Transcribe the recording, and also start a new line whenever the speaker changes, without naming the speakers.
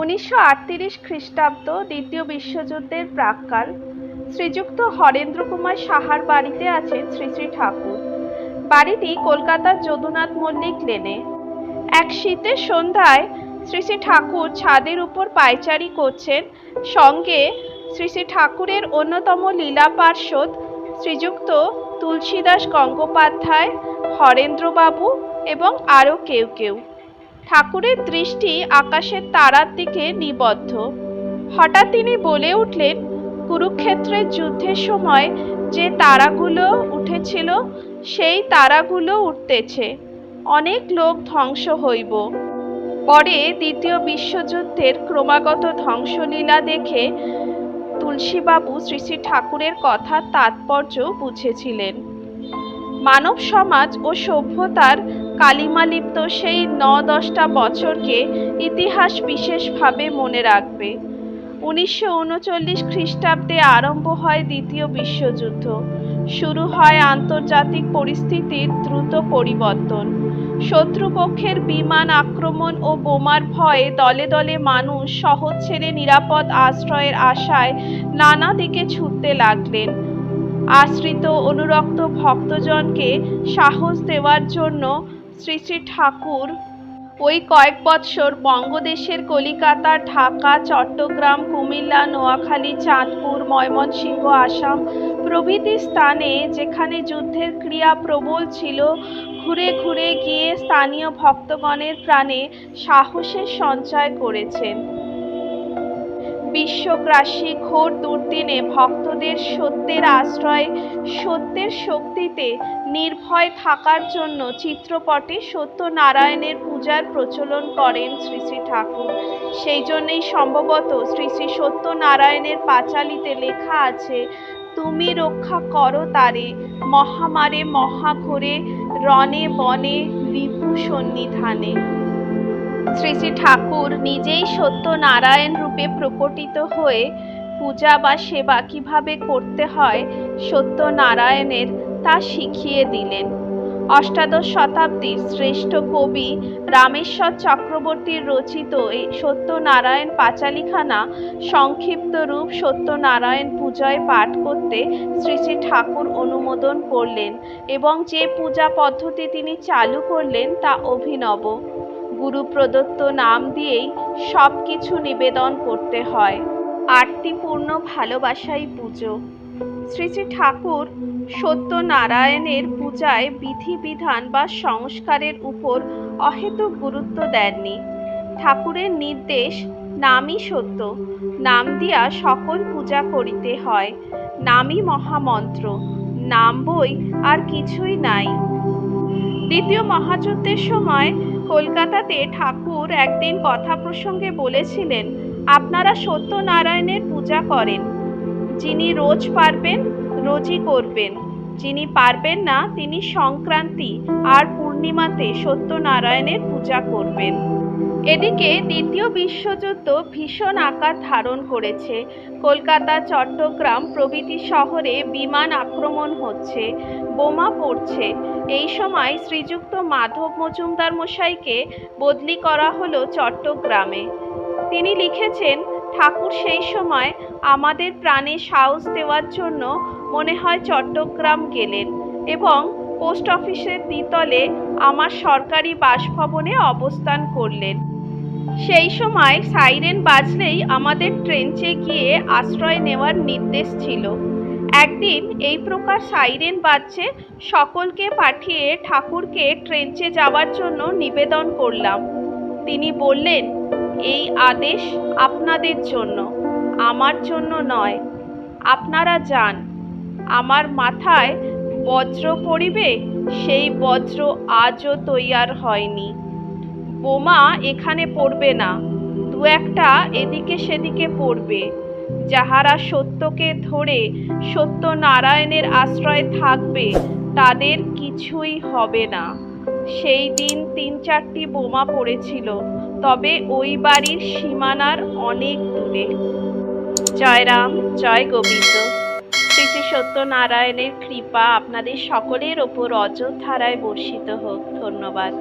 উনিশশো আটত্রিশ খ্রিস্টাব্দ দ্বিতীয় বিশ্বযুদ্ধের প্রাক্কাল, শ্রীযুক্ত হরেন্দ্র কুমার সাহার বাড়িতে আছেন শ্রী শ্রী ঠাকুর। বাড়িটি কলকাতার যদুনাথ মল্লিক লেনে। এক শীতের সন্ধ্যায় শ্রী শ্রী ঠাকুর ছাদের উপর পায়চারি করছেন, সঙ্গে শ্রী শ্রী ঠাকুরের অন্যতম লীলা পার্ষদ শ্রীযুক্ত তুলসীদাস গঙ্গোপাধ্যায়, হরেন্দ্রবাবু এবং আরও কেউ কেউ। ঠাকুরের দৃষ্টি আকাশের তারার দিকে নিবদ্ধ। হঠাৎ তিনি বলে উঠলেন, কুরুক্ষেত্রের যুদ্ধের সময় যে তারাগুলো উঠেছিল, সেই তারাগুলো উঠতেছে। অনেক লোক ধ্বংস হইব। পরে দ্বিতীয় বিশ্বযুদ্ধের ক্রমাগত ধ্বংসলীলা দেখে তুলসীবাবু শ্রী শ্রী ঠাকুরের কথা তাৎপর্য বুঝেছিলেন। মানব সমাজ ও সভ্যতার কালিমালিপ্ত সেই ন দশটা বছরকে ইতিহাস বিশেষভাবে মনে রাখবে। উনিশশো উনচল্লিশ খ্রিস্টাব্দে আরম্ভ হয় দ্বিতীয় বিশ্বযুদ্ধ। শুরু হয় আন্তর্জাতিক পরিস্থিতির দ্রুত পরিবর্তন। শত্রুপক্ষের বিমান আক্রমণ ও বোমার ভয়ে দলে দলে মানুষ শহর ছেড়ে নিরাপদ আশ্রয়ের আশায় নানা দিকে ছুটতে লাগলেন। আশ্রিত অনুরক্ত ভক্তজনকে সাহস দেওয়ার জন্য শ্রী শ্রী ঠাকুর, ওই কয়েক বৎসর বঙ্গদেশের কলিকাতা, ঢাকা, চট্টগ্রাম, কুমিল্লা, নোয়াখালী, চাঁদপুর, ময়মনসিংহ, আসাম প্রভৃতি স্থানে যেখানে যুদ্ধের ক্রিয়া প্রবল ছিল, ঘুরে ঘুরে গিয়ে স্থানীয় ভক্তগণের প্রাণে সাহসের সঞ্চয় করেছেন। বিশ্বগ্রাসী ঘোর দুর্দিনে ভক্তদের সত্যের আশ্রয়, সত্যের শক্তিতে নির্ভয় থাকার জন্য চিত্রপটে সত্যনারায়ণের পূজার প্রচলন করেন শ্রী শ্রী ঠাকুর। সেই জন্যই সম্ভবত শ্রী শ্রী সত্যনারায়ণের পাঁচালিতে লেখা আছে, তুমি রক্ষা করো তারে, মহামারে মহাঘোরে রণে বনে রিপু সন্নিধানে শ্রী শ্রী ঠাকুর নিজেই সত্যনারায়ণ রূপে প্রকটিত হয়ে পূজা বা সেবা কীভাবে করতে হয় সত্যনারায়ণের তা শিখিয়ে দিলেন। অষ্টাদশ শতাব্দীর শ্রেষ্ঠ কবি রামেশ্বর চক্রবর্তীর রচিত এই সত্যনারায়ণ পাঁচালিখানা সংক্ষিপ্ত রূপ সত্যনারায়ণ পূজায় পাঠ করতে শ্রী শ্রী ঠাকুর অনুমোদন করলেন এবং যে পূজা পদ্ধতি তিনি চালু করলেন তা অভিনব। গুরু প্রদত্ত নাম দিয়েই সব কিছু নিবেদন করতে হয়। আরতিপূর্ণ ভালোবাসাই পুজো। শ্রী শ্রী ঠাকুর সত্যনারায়ণের পূজায় বিধিবিধান বা সংস্কারের উপর অহেতুক গুরুত্ব দেননি। ঠাকুরের নির্দেশ, নামই সত্য। নাম দিয়া সকল পূজা করিতে হয়। নামই মহামন্ত্র। নাম বই আর কিছুই নাই। দ্বিতীয় মহাযুদ্ধের সময় কলকাতাতে ঠাকুর একদিন কথা প্রসঙ্গে বলেছিলেন, আপনারা সত্যনারায়ণের পূজা করেন। যিনি রোজ পারবেন, রোজই করবেন। যিনি পারবেন না, তিনি সংক্রান্তি আর পূর্ণিমাতে সত্যনারায়ণের পূজা করবেন। এদিকে দ্বিতীয় বিশ্বযুদ্ধ ভীষণ আকার ধারণ করেছে। কলকাতা, চট্টগ্রাম প্রভৃতি শহরে বিমান আক্রমণ হচ্ছে, বোমা পড়ছে। এই সময় শ্রীযুক্ত মাধব মজুমদার মশাইকে বদলি করা হলো চট্টগ্রামে। তিনি লিখেছেন, ঠাকুর সেই সময় আমাদের প্রাণে সাহস দেওয়ার জন্য মনে হয় চট্টগ্রাম গেলেন এবং পোস্ট অফিসের দ্বিতলে আমার সরকারি বাসভবনে অবস্থান করলেন। সেই সময় সাইরেন বাজলেই আমাদের ট্রেঞ্চে গিয়ে আশ্রয় নেওয়ার নির্দেশ ছিল। একদিন এই প্রকার সাইরেন বাজছে, সকলকে পাঠিয়ে ঠাকুরকে ট্রেঞ্চে যাওয়ার জন্য নিবেদন করলাম। তিনি বললেন, এই আদেশ আপনাদের জন্য, আমার জন্য নয়। আপনারা যান। আমার মাথায় বজ্র পড়িবে, সেই বজ্র আজও তৈয়ার হয়নি। বোমা এখানে পড়বে না, দু একটা এদিকে সেদিকে পড়বে। যাহারা সত্যকে ধরে সত্যনারায়ণের আশ্রয় থাকবে, তাদের কিছুই হবে না। সেই দিন তিন চারটি বোমা পড়েছিল, তবে ওই বাড়ির সীমানার অনেক দূরে। জয় রাম, জয় গোবিন্দ। শ্রী শ্রী সত্যনারায়ণের কৃপা আপনাদের সকলের ওপর অযোধ্যারায় বর্ষিত হোক। ধন্যবাদ।